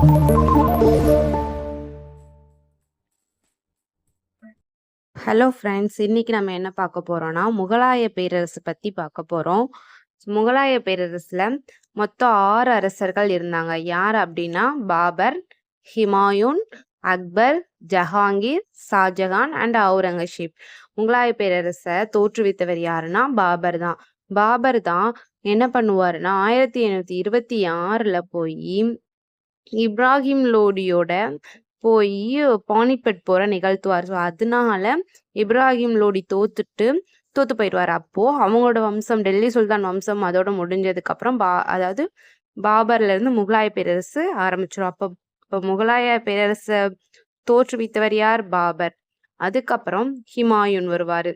Hello friends இன்னைக்கு நம்ம என்ன பார்க்க போறோம்னா முகலாய பேரரசு பத்தி பார்க்க போறோம். முகலாய பேரரசுல மொத்தம் ஆறு அரசர்கள் இருந்தாங்க. யார் அப்படின்னா பாபர் ஹிமாயூன் அக்பர் ஜஹாங்கீர் ஷாஜகான் அண்ட் அவுரங்கசீப் முகலாய பேரரசை தோற்றுவித்தவர் யாருன்னா பாபர் தான். பாபர் தான் என்ன பண்ணுவாருன்னா ஆயிரத்தி எண்ணூத்தி இருபத்தி ஆறுல போய் இப்ராஹிம் லோடியோட போய் பானிபட் போற நிகழ்த்துவார். ஸோ அதனால இப்ராஹிம் லோடி தோத்துட்டு தோத்து போயிடுவார் அப்போ அவங்களோட வம்சம் டெல்லி சுல்தான் வம்சம் அதோட முடிஞ்சதுக்கு அப்புறம் பா அதாவது பாபர்ல இருந்து முகலாய பேரரசு ஆரம்பிச்சிடும் அப்போ இப்போ முகலாய பேரரசை தோற்றுவித்தவர் யார்? பாபர். அதுக்கப்புறம் ஹிமாயூன் வருவாரு.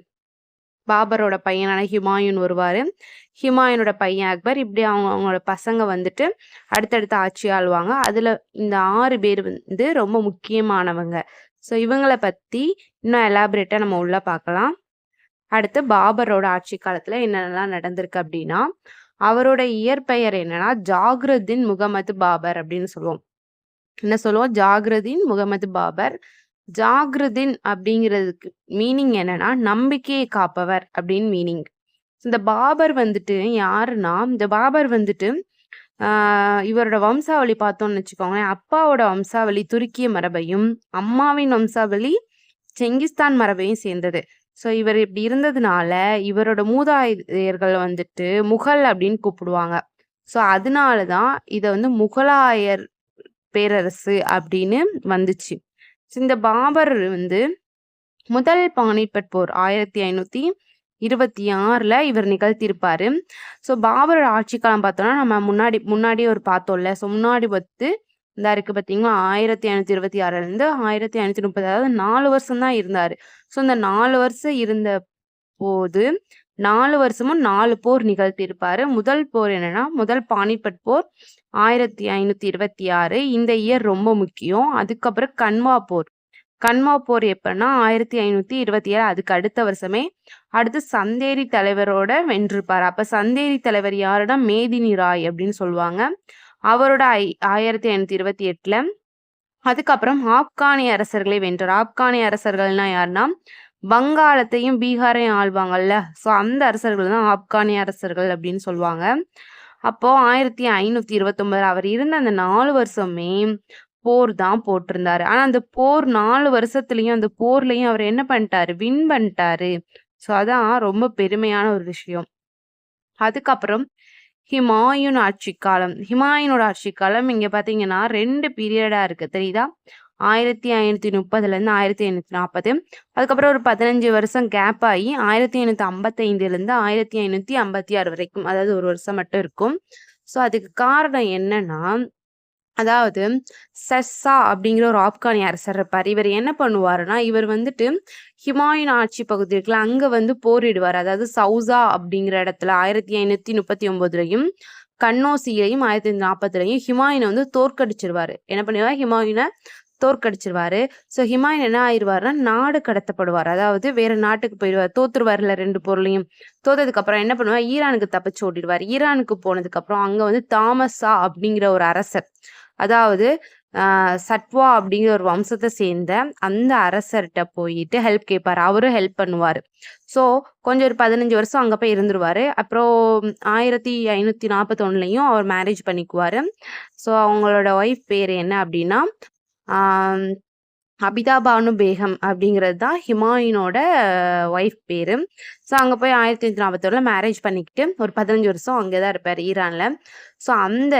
பாபரோட பையனான ஹிமாயூன் வருவார். ஹிமாயூனோட பையன் அக்பர். இப்படி அவங்க அவங்களோட பசங்க வந்துட்டு அடுத்தடுத்து ஆட்சி ஆள்வாங்க. அதில் இந்த ஆறு பேர் வந்து ரொம்ப முக்கியமானவங்க. ஸோ இவங்களை பற்றி இன்னும் எலாபரேட்டாக நம்ம உள்ள பார்க்கலாம். அடுத்து பாபரோட ஆட்சி காலத்தில் என்னென்னலாம் நடந்திருக்கு அப்படின்னா அவரோட இயற்பெயர் என்னன்னா ஜாகிரதின் முகமது பாபர் அப்படின்னு சொல்லுவோம். என்ன சொல்லுவோம்? ஜாகிரதின் முகமது பாபர் ஜாகிரதின் அப்படிங்கிறதுக்கு மீனிங் என்னன்னா நம்பிக்கையை காப்பவர் அப்படின்னு மீனிங் இந்த பாபர் வந்துட்டு யாருன்னா இந்த பாபர் வந்துட்டு இவரோட வம்சாவளி பார்த்தோம்னு வச்சுக்கோங்களேன் அப்பாவோட வம்சாவளி துருக்கிய மரபையும் அம்மாவின் வம்சாவளி செங்கிஸ்தான் மரபையும் சேர்ந்தது. ஸோ இவர் இப்படி இருந்ததுனால இவரோட மூதாதையர்கள் வந்துட்டு முகல் அப்படின்னு கூப்பிடுவாங்க. ஸோ அதனால தான் இதை வந்து முகலாயர் பேரரசு அப்படின்னு வந்துச்சு. இந்த பாபர் வந்து முதல் பானிபட் போர் ஆயிரத்தி ஐநூத்தி இருபத்தி ஆறுல இவர் நிகழ்த்தியிருப்பாரு. ஸோ பாபரோட ஆட்சி காலம் பார்த்தோம்னா நம்ம முன்னாடி முன்னாடி ஒரு பார்த்தோம்ல. ஸோ முன்னாடி பத்து இந்த இருக்கு பார்த்தீங்களா? ஆயிரத்தி ஐநூற்றி இருபத்தி ஆறுல இருந்து ஆயிரத்தி ஐநூத்தி முப்பது அதாவது நாலு வருஷம் தான் இருந்தார். ஸோ இந்த நாலு வருஷம் இருந்த போது நாலு வருஷமும் நாலு போர் நிகழ்த்தியிருப்பாரு. முதல் போர் என்னன்னா முதல் பானிபட் போர் ஆயிரத்தி ஐநூத்தி இருபத்தி ஆறு. இந்த இயர் ரொம்ப முக்கியம். அதுக்கப்புறம் கன்வா போர். கன்வா போர் எப்பன்னா ஆயிரத்தி ஐநூத்தி இருபத்தி ஏழு. அதுக்கு அடுத்த வருஷமே அடுத்து சந்தேரி தலைவரோட வென்றிருப்பார். அப்ப சந்தேரி தலைவர் யாருன்னா மேதினி ராய் அப்படின்னு சொல்லுவாங்க. அவரோட ஐ ஆயிரத்தி ஐநூத்தி இருபத்தி எட்டுல. அதுக்கப்புறம் ஆப்கானிய அரசர்களை வென்றார். ஆப்கானிய அரசர்கள்னா யாருன்னா வங்காளத்தையும் பீகாரையும் ஆள்வாங்கல்ல. ஸோ அந்த அரசர்கள் தான் ஆப்கானிய அரசர்கள் அப்படின்னு சொல்லுவாங்க. அப்போ ஆயிரத்தி ஐநூத்தி இருபத்தொன்பது அவர் இருந்த அந்த நாலு வருஷமே போர் தான் போட்டிருந்தாரு. ஆனா அந்த போர் நாலு வருஷத்துலயும் அந்த போர்லயும் அவர் என்ன பண்ணிட்டாரு? வின் பண்ணிட்டாரு. ஸோ அதான் ரொம்ப பெருமையான ஒரு விஷயம். அதுக்கப்புறம் ஹிமாயூன் ஆட்சி காலம். ஹிமாயூனோட ஆட்சி காலம் இங்க பாத்தீங்கன்னா ரெண்டு பீரியடா இருக்கு. தெரியுதா? ஆயிரத்தி ஐநூத்தி முப்பதுல இருந்து ஆயிரத்தி ஐநூத்தி நாற்பது அதுக்கப்புறம் ஒரு பதினஞ்சு வருஷம் கேப் ஆகி ஆயிரத்தி ஐநூத்தி ஐம்பத்தைந்துலேருந்து ஆயிரத்தி ஐநூத்தி ஐம்பத்தி ஆறு வரைக்கும் அதாவது ஒரு வருஷம் மட்டும் இருக்கும். ஸோ அதுக்கு காரணம் என்னன்னா அதாவது சர்சா அப்படிங்கிற ஒரு ஆப்கானிய அரசர் இருப்பார். இவர் என்ன பண்ணுவாருன்னா இவர் வந்துட்டு ஹிமாயின் ஆட்சி பகுதி இருக்குல்ல அங்க வந்து போரிடுவார். அதாவது சவுசா அப்படிங்கிற இடத்துல ஆயிரத்தி ஐநூத்தி முப்பத்தி ஒன்பதுலையும் கண்ணோசியிலையும் ஆயிரத்தி நாற்பதுலையும் ஹிமாயினை வந்து தோற்கடிச்சிருவாரு. என்ன பண்ணிடுவார்? ஹிமாயினை தோற்கடிச்சிருவாரு. ஸோ ஹிமாயின் என்ன ஆயிடுவாருன்னா நாடு கடத்தப்படுவார். அதாவது வேற நாட்டுக்கு போயிடுவார் தோத்துருவார்ல ரெண்டு பொருளையும். தோத்ததுக்கு அப்புறம் என்ன பண்ணுவார்? ஈரானுக்கு தப்பிச்சு ஓடிடுவார். ஈரானுக்கு போனதுக்கு அப்புறம் அங்க வந்து தாமஸா அப்படிங்கிற ஒரு அரசர். அதாவது சட்வா அப்படிங்கிற ஒரு வம்சத்தை சேர்ந்த அந்த அரசர்கிட்ட போயிட்டு ஹெல்ப் கேட்பாரு அவரும் ஹெல்ப் பண்ணுவார். ஸோ கொஞ்சம் ஒரு பதினஞ்சு வருஷம் அங்கே போய் இருந்துருவாரு. அப்புறம் ஆயிரத்தி ஐநூற்றி நாற்பத்தொன்னுலையும் அவர் மேரேஜ் பண்ணிக்குவார். ஸோ அவங்களோட ஒய்ஃப் பேர் என்ன அப்படின்னா Um, அபிதா பானு பேகம் அப்படிங்கிறது தான் ஹிமாயினோட ஒய்ஃப் பேர் ஸோ அங்கே போய் ஆயிரத்தி நாற்பத்தொன்னுல மேரேஜ் பண்ணிக்கிட்டு ஒரு பதினஞ்சு வருஷம் அங்கே தான் இருப்பார் ஈரானில் ஸோ அந்த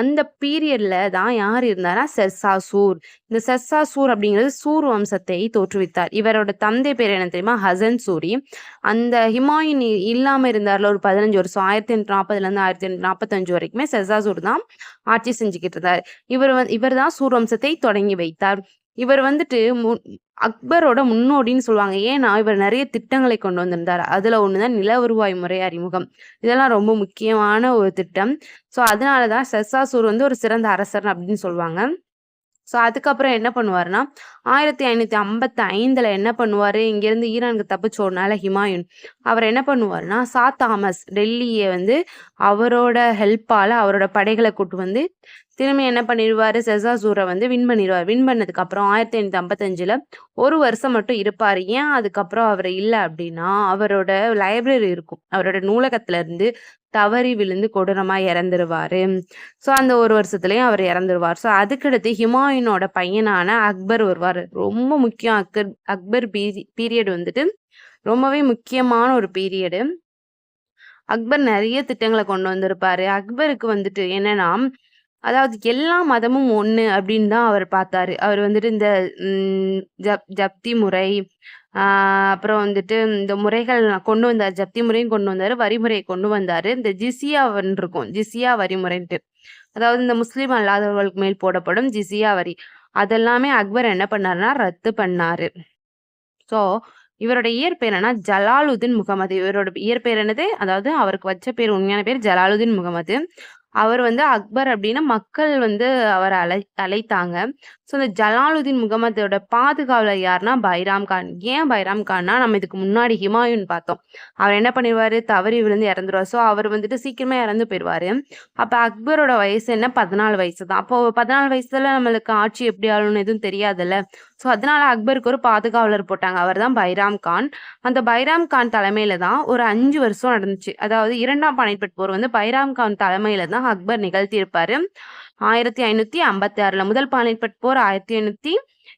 அந்த பீரியடில் தான் யார் இருந்தார்னா செர்சாசூர். இந்த செர்சாசூர் அப்படிங்கிறது சூர் வம்சத்தை தோற்றுவித்தார். இவரோட தந்தை பேர் என்ன தெரியுமா? ஹசன் சூரி. அந்த ஹிமாயின் இல்லாமல் இருந்தார்ல ஒரு பதினஞ்சு வருஷம் ஆயிரத்தி எண்ணூற்றி நாற்பதுலேருந்து ஆயிரத்தி எண்ணூற்றி நாற்பத்தஞ்சு வரைக்குமே செர்சாசூர் தான் ஆட்சி செஞ்சுக்கிட்டு இருந்தார். இவர் வந் இவர் தான் சூர் வம்சத்தை தொடங்கி வைத்தார். இவர் வந்துட்டு மு அக்பரோட முன்னோடின்னு சொல்லுவாங்க. ஏன்னா இவர் நிறைய திட்டங்களை கொண்டு வந்திருந்தார். அதுல ஒண்ணுதான் நில வருவாய் முறை அறிமுகம். இதெல்லாம் ரொம்ப முக்கியமான ஒரு திட்டம். ஸோ அதனாலதான் செசாசூர் வந்து ஒரு சிறந்த அரசர் அப்படின்னு சொல்லுவாங்க. ஸோ அதுக்கப்புறம் என்ன பண்ணுவாருன்னா ஆயிரத்தி ஐநூத்தி ஐம்பத்தி ஐந்துல என்ன பண்ணுவார்? இங்கிருந்து ஈரானுக்கு தப்பிச்சோடனால ஹிமாயுன். அவர் என்ன பண்ணுவாருன்னா சா தாமஸ் டெல்லியை வந்து அவரோட ஹெல்ப்பால் அவரோட படைகளை கூட்டு வந்து திரும்பி என்ன பண்ணிடுவார்? செசாசூரை வந்து வின் பண்ணிடுவார். வின் பண்ணதுக்கப்புறம் ஆயிரத்தி ஐநூத்தி ஐம்பத்தஞ்சில் ஒரு வருஷம் மட்டும் இருப்பார். ஏன் அதுக்கப்புறம் அவர் இல்லை அப்படின்னா அவரோட லைப்ரரி இருக்கும். அவரோட நூலகத்துல இருந்து தவறி விழுந்து கொடூரமாக இறந்துருவாரு. ஸோ அந்த ஒரு வருஷத்துலேயும் அவர் இறந்துருவார். ஸோ அதுக்கடுத்து ஹிமாயூனோட பையனான அக்பர் வருவார். ரொம்ப முக்கியம். அக்பர் அக்பர் பீரி பீரியட் வந்துட்டு ரொம்பவே முக்கியமான ஒரு பீரியடு அக்பர் நிறைய திட்டங்களை கொண்டு வந்திருப்பாரு. அக்பருக்கு வந்துட்டு என்னன்னா அதாவது எல்லா மதமும் ஒன்று அப்படின்னு தான் அவர் பார்த்தாரு. அவர் வந்துட்டு இந்த ஜப் ஜப்தி முறை ஆஹ் அப்புறம் வந்துட்டு இந்த முறைகள் கொண்டு வந்தார். ஜப்தி முறையும் கொண்டு வந்தார் வரிமுறையை கொண்டு வந்தாரு. இந்த ஜிசியாவன் இருக்கும். ஜிசியா வரிமுறைன்ட்டு அதாவது இந்த முஸ்லீம் அல்லாதவர்களுக்கு மேல் போடப்படும் ஜிசியா வரி. அதெல்லாமே அக்பர் என்ன பண்ணாருன்னா ரத்து பண்ணாரு. ஸோ இவரோட இயற்பெயர் என்னன்னா ஜலாலுதீன் முகமது. இவரோட இயற்பெயர் என்னது? அதாவது அவருக்கு வச்ச பேர் உண்மையான பேர் ஜலாலுதீன் முகமது. அவர் வந்து அக்பர் அப்படின்னா மக்கள் வந்து அவரை அழை அழைத்தாங்க. ஸோ இந்த ஜலாலுதீன் முகமதோட பாதுகாவலர் யாருன்னா பைராம் கான். ஏன் பைராம் கான்னா? நம்ம இதுக்கு முன்னாடி ஹிமாயுன் பார்த்தோம். அவர் என்ன பண்ணிடுவாரு தவறி விழுந்து இறந்துருவார். ஸோ அவர் வந்துட்டு சீக்கிரமே இறந்து போயிடுவாரு அப்போ அக்பரோட வயசு என்ன? பதினாலு வயசு தான். அப்போ பதினாலு வயசுல நம்மளுக்கு ஆட்சி எப்படி ஆளுன்னு எதுவும் தெரியாதுல்ல. ஸோ அதனால அக்பருக்கு ஒரு பாதுகாவலர் போட்டாங்க. அவர் தான் பைராம் கான். அந்த பைராம் கான் தலைமையில தான் ஒரு அஞ்சு வருஷம் நடந்துச்சு. அதாவது இரண்டாம் பானிபட் போர் வந்து பைராம் கான் தலைமையில தான் அக்பர் நிகழ்த்தியிருப்பாரு. ஆயிரத்தி ஐநூற்றி ஐம்பத்தி ஆறில். முதல் பானிபட் போர் ஆயிரத்தி ஐநூற்றி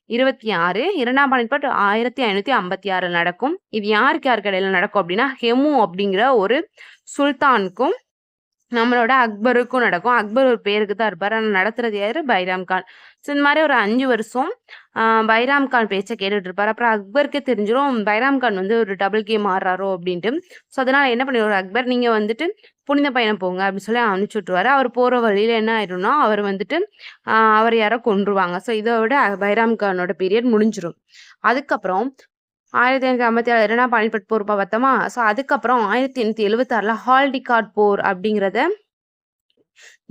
இருபத்தி ஆறு. இரண்டாம் பானிபட் ஆயிரத்தி ஐநூற்றி ஐம்பத்தி ஆறில் நடக்கும். இது யாருக்கு யாருக்கு இடையில நடக்கும் அப்படின்னா ஹெமு அப்படிங்கிற ஒரு சுல்தானுக்கும் நம்மளோட அக்பருக்கும் நடக்கும். அக்பர் ஒரு பேருக்கு தான் இருப்பார். ஆனால் நடத்துறது யாரு? பைராம் கான். ஸோ இந்த மாதிரி ஒரு அஞ்சு வருஷம் பைராம் கான் பேச்சை கேட்டுட்டு இருப்பார். அப்புறம் அக்பருக்கே தெரிஞ்சிடும் பைராம் கான் வந்து ஒரு டபுள் கேம் ஆடுறாரோ அப்படின்ட்டு. ஸோ அதனால என்ன பண்ணிடுவார் அக்பர் நீங்க வந்துட்டு புனித பயணம் போங்க அப்படின்னு சொல்லி அனுப்பிச்சு விட்டுருவாரு. அவர் போற வழியில என்ன ஆயிடும்னா அவர் வந்துட்டு அவர் யாரோ கொன்றுவாங்க. ஸோ இதோட பைராம் கானோட பீரியட் முடிஞ்சிடும் அதுக்கப்புறம் ஆயிரத்தி எண்ணூத்தி ஐம்பத்தி ஏழு இரண்டாம் பானிபட் போர் பார்த்தோமா ஸோ அதுக்கப்புறம் ஆயிரத்தி எண்ணூத்தி எழுபத்தாறில் ஹால்டிகாட் போர் அப்படிங்கிறத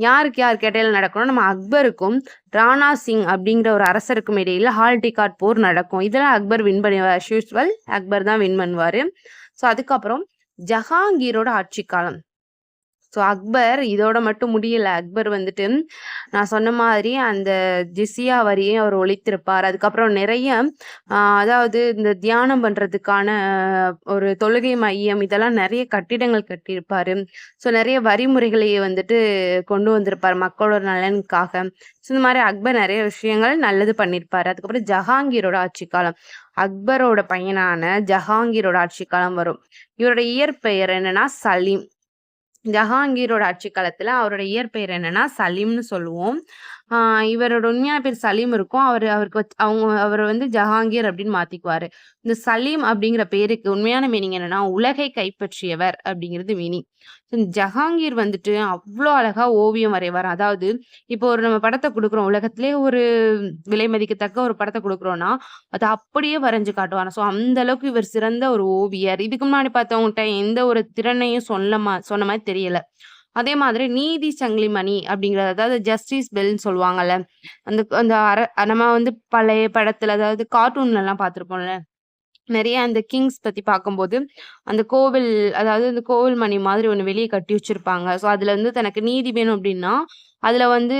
யாருக்கு யாருக்கு இடையில நடக்கணும் நம்ம அக்பருக்கும் ராணா சிங் அப்படிங்கிற ஒரு அரசருக்கும் இடையில ஹால்டிகாட் போர் நடக்கும். இதெல்லாம் அக்பர் வின் பண்ணுவார் யூஸ்வல் அக்பர் தான் வின் பண்ணுவார். ஸோ அதுக்கப்புறம் ஜஹாங்கீரோட ஆட்சி காலம். ஸோ அக்பர் இதோட மட்டும் முடியல. அக்பர் வந்துட்டு நான் சொன்ன மாதிரி அந்த ஜிசியா வரியை அவர் ஒழித்திருப்பார். அதுக்கப்புறம் நிறைய அதாவது இந்த தியானம் பண்றதுக்கான ஒரு தொழுகை மையம் இதெல்லாம் நிறைய கட்டிடங்கள் கட்டியிருப்பாரு. ஸோ நிறைய வரிமுறைகளையே வந்துட்டு கொண்டு வந்திருப்பார் மக்களோட நலனுக்காக. ஸோ இந்த மாதிரி அக்பர் நிறைய விஷயங்கள் நல்லது பண்ணியிருப்பாரு. அதுக்கப்புறம் ஜஹாங்கீரோட ஆட்சி காலம். அக்பரோட பையனான ஜஹாங்கீரோட ஆட்சி காலம் வரும். இவரோட இயற்பெயர் என்னன்னா சலீம். ஜஹாங்கீரோட ஆட்சி காலத்தில் அவரோட இயற்பெயர் என்னன்னா சலீம்னு சொல்லுவோம். இவரோட உண்மையான பேர் சலீம் இருக்கும். அவர் அவருக்கு அவங்க அவர் வந்து ஜஹாங்கீர் அப்படின்னு மாத்திக்குவாரு. இந்த சலீம் அப்படிங்கிற பேருக்கு உண்மையான மீனிங் என்னன்னா உலகை கைப்பற்றியவர் அப்படிங்கிறது மீனிங் ஜஹாங்கீர் வந்துட்டு அவ்வளோ அழகா ஓவியம் வரைவார். அதாவது இப்போ ஒரு நம்ம படத்தை கொடுக்குறோம். உலகத்திலே ஒரு விலை மதிக்கத்தக்க ஒரு படத்தை கொடுக்குறோம்னா அதை அப்படியே வரைஞ்சு காட்டுவார். ஸோ அந்த அளவுக்கு இவர் சிறந்த ஒரு ஓவியர். இதுக்கு முன்னாடி பார்த்தவங்ககிட்ட எந்த ஒரு திறனையும் சொல்லமா சொன்ன மாதிரி தெரியல. அதே மாதிரி நீதி சங்கிலிமணி அப்படிங்கிறது அதாவது ஜஸ்டிஸ் பெல்னு சொல்லுவாங்கல்ல அந்த அந்த அர நம்ம வந்து பழைய படத்துல அதாவது கார்ட்டூன்ல எல்லாம் நிறைய அந்த கிங்ஸ் பத்தி பார்க்கும்போது அந்த கோவில் அதாவது அந்த கோவில் மணி மாதிரி ஒன்று வெளியே கட்டி வச்சிருப்பாங்க. ஸோ அதுல வந்து தனக்கு நீதி வேணும் அப்படின்னா அதுல வந்து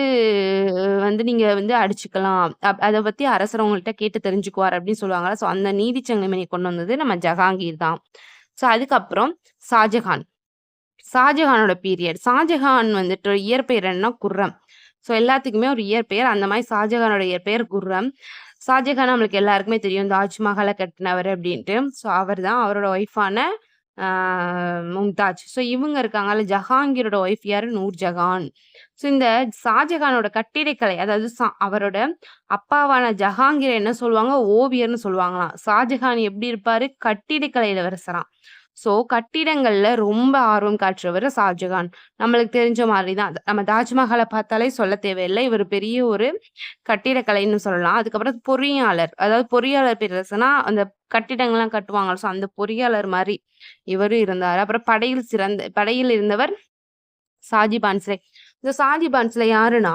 வந்து நீங்க வந்து அடிச்சுக்கலாம். அப்- அதை பத்தி அரசர் உங்கள்கிட்ட கேட்டு தெரிஞ்சுக்குவார் அப்படின்னு சொல்லுவாங்க ஸோ அந்த நீதி சங்கிலிமணி கொண்டு வந்தது நம்ம ஜஹாங்கீர் தான். ஸோ அதுக்கப்புறம் ஷாஜஹான் ஷாஜஹானோட பீரியட். ஷாஜஹான் வந்துட்டு இயற்பெயர் என்ன குர்ரம். ஸோ எல்லாத்துக்குமே ஒரு இயற்பெயர். அந்த மாதிரி ஷாஜஹானோட இயற்பெயர் குர்ரம். ஷாஜஹான் நம்மளுக்கு எல்லாருக்குமே தெரியும். தாஜ்மஹாலை கட்டினவர் அப்படின்ட்டு. ஸோ அவர் தான் அவரோட ஒய்ஃபான மும்தாஜ். ஸோ இவங்க இருக்காங்கல்ல ஜஹாங்கீரோட ஒய்ஃப் யாரு? நூர் ஜஹான். ஸோ இந்த ஷாஜஹானோட கட்டிடக்கலை அதாவது சா- அவரோட அப்பாவான ஜஹாங்கீர் என்ன சொல்லுவாங்க? ஓவியர்னு சொல்லுவாங்களாம். ஷாஜஹான் எப்படி இருப்பாரு? கட்டிடக்கலையில இளவரசராம் ஸோ கட்டிடங்களில் ரொம்ப ஆர்வம் காட்டுறவர் ஷாஜகான். நம்மளுக்கு தெரிஞ்ச மாதிரி தான் நம்ம தாஜ்மஹாலை பார்த்தாலே சொல்ல தேவையில்லை. இவர் பெரிய ஒரு கட்டிடக்கலைன்னு சொல்லலாம். அதுக்கப்புறம் பொறியாளர். அதாவது பொறியாளர் பேரரசுனா அந்த கட்டிடங்கள்லாம் கட்டுவாங்க ஸோ அந்த பொறியாளர் மாதிரி இவரும் இருந்தார். அப்புறம் படையில் சிறந்த படையில் இருந்தவர் சாஜி இந்த ஷாஜிபான்ஸ்ல யாருன்னா,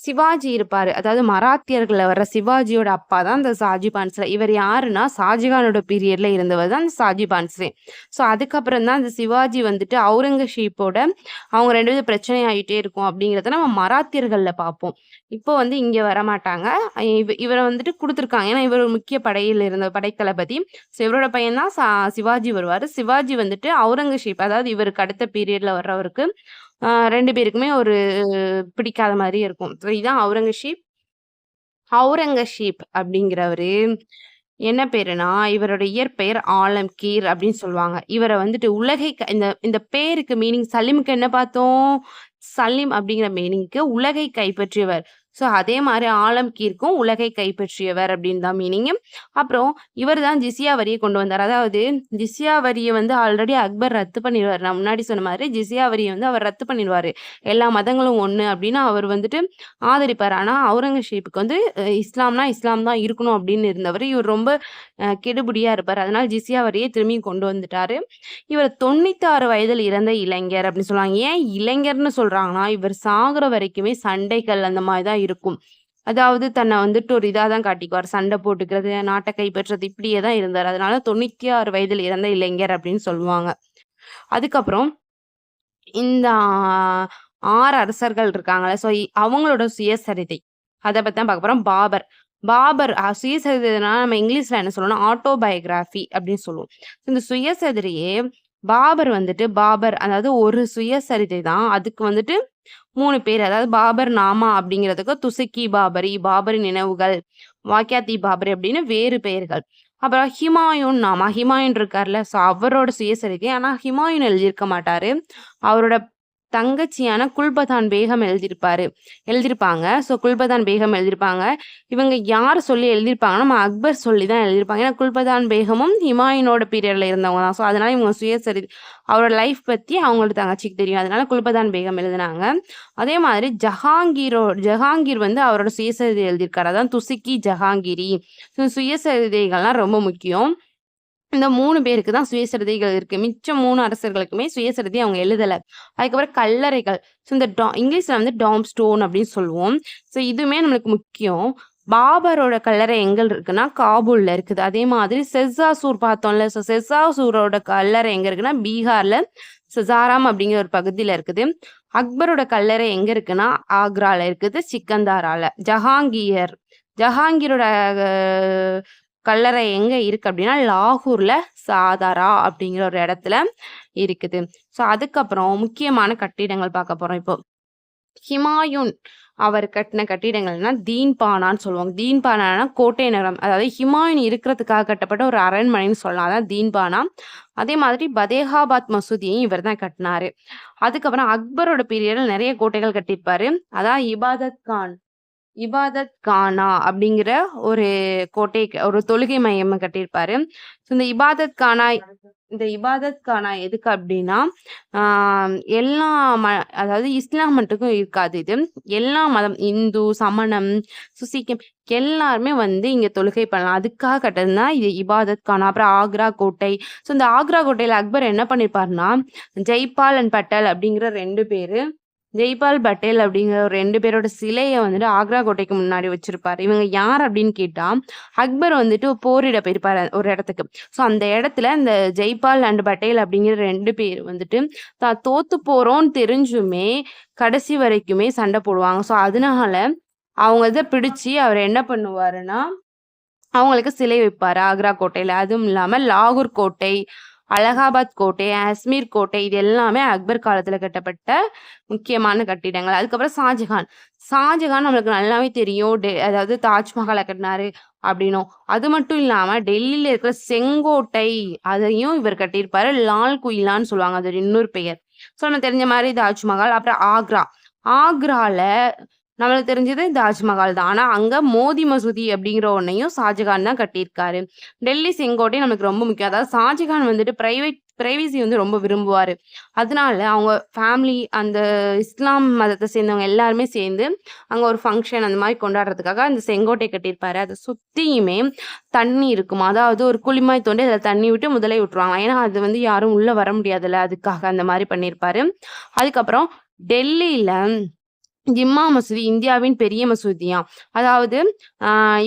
சிவாஜி இருப்பாரு. அதாவது மராத்தியர்கள்ல வர்ற சிவாஜியோட அப்பா தான் இந்த ஷாஜிபான்ஸ்ல. இவர் யாருன்னா, ஷாஜிகானோட பீரியட்ல இருந்தவர் தான் இந்த ஷாஜிபான்ஸே. ஸோ அதுக்கப்புறம் தான் இந்த சிவாஜி வந்துட்டு அவுரங்கசீப்போட அவங்க ரெண்டு பேரும் பிரச்சனை ஆகிட்டே இருக்கும் அப்படிங்கிறத நம்ம மராத்தியர்களில் பார்ப்போம். இப்போ வந்து இங்க வரமாட்டாங்க. இவ இவரை வந்துட்டு கொடுத்துருக்காங்க ஏன்னா, இவர் ஒரு முக்கிய படையில் இருந்த படைத்தளபதி. ஸோ இவரோட பையன் தான் சா சிவாஜி வருவார் சிவாஜி வந்துட்டு அவுரங்கசீப் அதாவது இவருக்கு அடுத்த பீரியட்ல வர்றவருக்கு ரெண்டு பேருக்குமே ஒரு பிடிக்காத மாதிரி இருக்கும். ஸோ இதான் அவுரங்கசீப். அவுரங்கசீப் அப்படிங்கிறவரு என்ன பேருனா, இவரோட இயற்பெயர் ஆலம் கீர் அப்படின்னு சொல்லுவாங்க. இவரை வந்துட்டு உலகை க இந்த இந்த பேருக்கு மீனிங் சலீமுக்கு என்ன பார்த்தோம்? சலீம் அப்படிங்கிற மீனிங்க்கு உலகை கைப்பற்றியவர். ஸோ அதே மாதிரி ஆலம்கீர்க்கும் உலகை கைப்பற்றியவர் அப்படின்னு தான் மீனிங்கு. அப்புறம் இவர் தான் ஜிசியா வரியை கொண்டு வந்தார். அதாவது ஜிசியா வரியை வந்து ஆல்ரெடி அக்பர் ரத்து பண்ணிடுவார் நான் முன்னாடி சொன்ன மாதிரி ஜிசியா வரியை வந்து அவர் ரத்து பண்ணிடுவார் எல்லா மதங்களும் ஒன்று அப்படின்னு அவர் வந்துட்டு ஆதரிப்பார் ஆனால் அவுரங்கசீப்புக்கு வந்து இஸ்லாம்னா இஸ்லாம் தான் இருக்கணும் அப்படின்னு இருந்தவர் இவர் ரொம்ப கெடுபடியாக இருப்பார் அதனால் அதனால வரியை திரும்பி கொண்டு வந்துட்டார் இவர் 96 வயதில் இறந்த இளைஞர் அப்படின்னு சொல்லுவாங்க. ஏன் இளைஞர்னு சொல்கிறாங்கன்னா இவர் சாகிற வரைக்குமே சண்டைகள் அந்த மாதிரி தான் இருக்கும். அதாவது தன்னை வந்துட்டு ஒரு இதாக தான் காட்டிக்குவார். சண்டை போட்டுக்கிறது, நாட்டை கைப்பற்றுறது இப்படியே தான் இருந்தார் அதனால 96 வயதில் இறந்த இளைஞர் அப்படின்னு சொல்லுவாங்க. அதுக்கப்புறம் இந்த ஆறு அரசர்கள் இருக்காங்கல்ல, ஸோ அவங்களோட சுயசரிதை. அதை பற்றி தான் பார்க்க போகிறோம் பாபர். பாபர் அ சுயசரிதைனா நம்ம இங்கிலீஷில் என்ன சொல்லுவோம்னா, ஆட்டோபயோகிராஃபி அப்படின்னு சொல்லுவோம். இந்த சுயசரிதையே பாபர் வந்துட்டு பாபர் அதாவது ஒரு சுயசரிதை தான். அதுக்கு வந்துட்டு மூணு பேர். அதாவது பாபர் நாமா அப்படிங்கிறதுக்கு துசுக்கி பாபரி, பாபரின் நினைவுகள், வாக்கியாத்தி பாபரி அப்படின்னு வேறு பெயர்கள். அப்புறம் ஹிமாயூன் நாமா. ஹிமாயூன் இருக்கார்ல, ஸோ அவரோட சுயசரிதை. ஆனா ஹிமாயூன் எழுதியிருக்க மாட்டாரு. அவரோட தங்கச்சியான குல்பதான் பேகம் எழுதியிருப்பாரு எழுதியிருப்பாங்க. ஸோ குல்பதான் பேகம் எழுதியிருப்பாங்க. இவங்க யார் சொல்லி எழுதியிருப்பாங்கன்னா, நம்ம அக்பர் சொல்லி தான் எழுதியிருப்பாங்க. ஏன்னா குல்பதான் பேகமும் ஹிமாயினோட பீரியடில் இருந்தவங்க தான். ஸோ அதனால இவங்க சுயசரிதை அவரோட லைஃப் பற்றி அவங்களோட தங்கச்சிக்கு தெரியும். அதனால குல்பதான் பேகம் எழுதினாங்க. அதே மாதிரி ஜஹாங்கீரோ ஜஹாங்கீர் வந்து அவரோட சுயசரிதை எழுதியிருக்காரு. அதான் துசுக்கி ஜஹாங்கிரி ஸோ சுயசரிதைகள்லாம் ரொம்ப முக்கியம். இந்த மூணு பேருக்கு தான் சுயசரிதைகள் இருக்கு. மிச்சம் மூணு அரசர்களுக்குமே சுயசரிதை அவங்க எழுதலை அதுக்கப்புறம் கல்லறைகள். ஸோ இந்த டா இங்கிலீஷ்ல வந்து டாம் ஸ்டோன் அப்படின்னு சொல்லுவோம். ஸோ இதுவுமே நம்மளுக்கு முக்கியம். பாபரோட கல்லறை எங்க இருக்குன்னா, காபூல்ல இருக்குது. அதே மாதிரி ஷெஸ்ஸாசூர் பார்த்தோம்ல, ஸோ ஷெஸ்ஸாசூரோட கல்லறை எங்க இருக்குன்னா, பீகார்ல சசாராம் அப்படிங்கிற ஒரு பகுதியில் இருக்குது. அக்பரோட கல்லறை எங்க இருக்குன்னா, ஆக்ரால இருக்குது. சிக்கந்தாரால. ஜஹாங்கீர் ஜஹாங்கீரோட கல்லறை எங்கே இருக்கு அப்படின்னா, லாகூரில் சாதாரா அப்படிங்கிற ஒரு இடத்துல இருக்குது. ஸோ அதுக்கப்புறம் முக்கியமான கட்டிடங்கள் பார்க்க போகிறோம் இப்போ. ஹிமாயூன் அவர் கட்டின கட்டிடங்கள்னா தீன்பானான்னு சொல்லுவாங்க. தீன்பானானா கோட்டை நகரம். அதாவது ஹிமாயூன் இருக்கிறதுக்காக கட்டப்பட்ட ஒரு அரண்மனைன்னு சொல்லலாம். அதான் தீன்பானா. அதே மாதிரி பதேகாபாத் மசூதியையும் இவர் தான் கட்டினாரு. அதுக்கப்புறம் அக்பரோட பீரியடில் நிறைய கோட்டைகள் கட்டியிருப்பாரு. அதான் இபாதத் கான் இபாதத் கானா அப்படிங்கிற ஒரு கோட்டை ஒரு தொழுகை மையம் கட்டியிருப்பாரு. ஸோ இந்த இபாதத் கானா இந்த இபாதத் கானா எதுக்கு அப்படின்னா, எல்லா ம அதாவது இஸ்லாம் மட்டுக்கும் இருக்காது இது. எல்லா மதம் இந்து, சமணம், சுசிக்கம் எல்லாருமே வந்து இங்கே தொழுகை பண்ணலாம். அதுக்காக கட்டதுன்னா இது இபாதத் கானா. அப்புறம் ஆக்ரா கோட்டை. ஸோ இந்த ஆக்ரா கோட்டையில் அக்பர் என்ன பண்ணியிருப்பாருன்னா, ஜெய்பால் அண்ட் பட்டேல் அப்படிங்கிற ரெண்டு பேர் ஜெய்பால் பட்டேல் அப்படிங்கிற ஒரு ரெண்டு பேரோட சிலையை வந்துட்டு ஆக்ரா கோட்டைக்கு முன்னாடி வச்சிருப்பாரு. இவங்க யார் அப்படின்னு கேட்டா, அக்பர் வந்துட்டு போரிட போயிருப்பாரு ஒரு இடத்துக்கு. ஸோ அந்த இடத்துல இந்த ஜெய்பால் அண்ட் பட்டேல் அப்படிங்கிற ரெண்டு பேர் வந்துட்டு தான் தோத்து போறோம்ன்னு தெரிஞ்சுமே, கடைசி வரைக்குமே சண்டை போடுவாங்க. ஸோ அதனால அவங்க இதை பிடிச்சு அவர் என்ன பண்ணுவாருன்னா, அவங்களுக்கு சிலை வைப்பாரு ஆக்ரா கோட்டையில. அதுவும் இல்லாம லாகூர் கோட்டை, அலகாபாத் கோட்டை, அஸ்மீர் கோட்டை இது எல்லாமே அக்பர் காலத்துல கட்டப்பட்ட முக்கியமான கட்டிடங்கள். அதுக்கப்புறம் ஷாஜகான். ஷாஜகான் நம்மளுக்கு நல்லாவே தெரியும். டெ அதாவது தாஜ்மஹாலை கட்டினாரு அப்படின்னும். அது மட்டும் இல்லாம டெல்லியில இருக்கிற செங்கோட்டை அதையும் இவர் கட்டியிருப்பாரு. லால் குயிலான்னு சொல்லுவாங்க. அது இன்னொரு பெயர். ஸோ நம்ம தெரிஞ்ச மாதிரி தாஜ்மஹால். அப்புறம் ஆக்ரா. ஆக்ரால நம்மளுக்கு தெரிஞ்சது தாஜ்மஹால் தான். ஆனால் அங்கே மோதி மசூதி அப்படிங்கிற ஒன்றையும் ஷாஜகான் தான் கட்டியிருக்காரு. டெல்லி செங்கோட்டை நம்மளுக்கு ரொம்ப முக்கியம். அதாவது ஷாஜகான் வந்துட்டு பிரைவேட் பிரைவசி வந்து ரொம்ப விரும்புவார் அதனால அவங்க ஃபேமிலி அந்த இஸ்லாம் மதத்தை சேர்ந்தவங்க எல்லாருமே சேர்ந்து, அங்கே ஒரு ஃபங்க்ஷன் அந்த மாதிரி கொண்டாடுறதுக்காக அந்த செங்கோட்டை கட்டியிருப்பாரு. அதை சுற்றியுமே தண்ணி இருக்கும் அதாவது ஒரு குளிமாய் தோண்டி அதில் தண்ணி விட்டு முதலே விட்டுருவாங்க ஏன்னா அது வந்து யாரும் உள்ளே வர முடியாதுல்ல. அதுக்காக அந்த மாதிரி பண்ணியிருப்பாரு. அதுக்கப்புறம் டெல்லியில் ஜிம்மா மசூதி இந்தியாவின் பெரிய மசூதியா அதாவது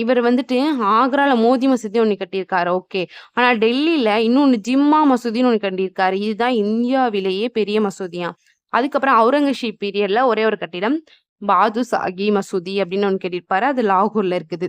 இவர் வந்துட்டு ஆக்ரால மோதி மசூதி ஒன்று கட்டியிருக்காரு. ஓகே. ஆனால் டெல்லியில இன்னொன்று ஜிம்மா மசூதின்னு ஒன்று கட்டியிருக்காரு. இதுதான் இந்தியாவிலேயே பெரிய மசூதியா அதுக்கப்புறம் அவுரங்கசீப் பீரியட்ல ஒரே ஒரு கட்டிடம் பாது சாகி மசூதி அப்படின்னு ஒன்று கட்டியிருப்பாரு. அது லாகூர்ல இருக்குது.